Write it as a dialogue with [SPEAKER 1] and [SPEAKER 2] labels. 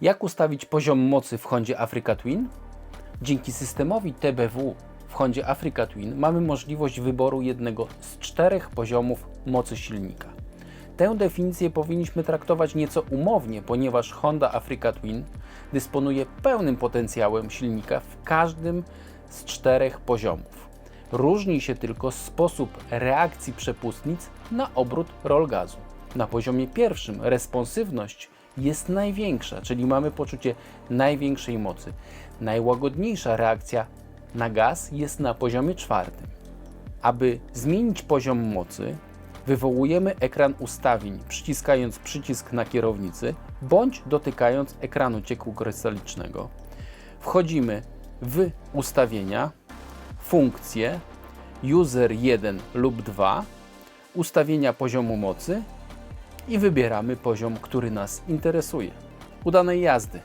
[SPEAKER 1] Jak ustawić poziom mocy w Hondzie Africa Twin? Dzięki systemowi TBW w Hondzie Africa Twin mamy możliwość wyboru jednego z czterech poziomów mocy silnika. Tę definicję powinniśmy traktować nieco umownie, ponieważ Honda Africa Twin dysponuje pełnym potencjałem silnika w każdym z czterech poziomów. Różni się tylko sposób reakcji przepustnic na obrót rol gazu. Na poziomie pierwszym responsywność jest największa, czyli mamy poczucie największej mocy. Najłagodniejsza reakcja na gaz jest na poziomie czwartym. Aby zmienić poziom mocy, wywołujemy ekran ustawień, przyciskając przycisk na kierownicy bądź dotykając ekranu ciekłu krystalicznego. Wchodzimy w ustawienia, funkcje, user 1 lub 2, ustawienia poziomu mocy i wybieramy poziom, który nas interesuje. Udanej jazdy!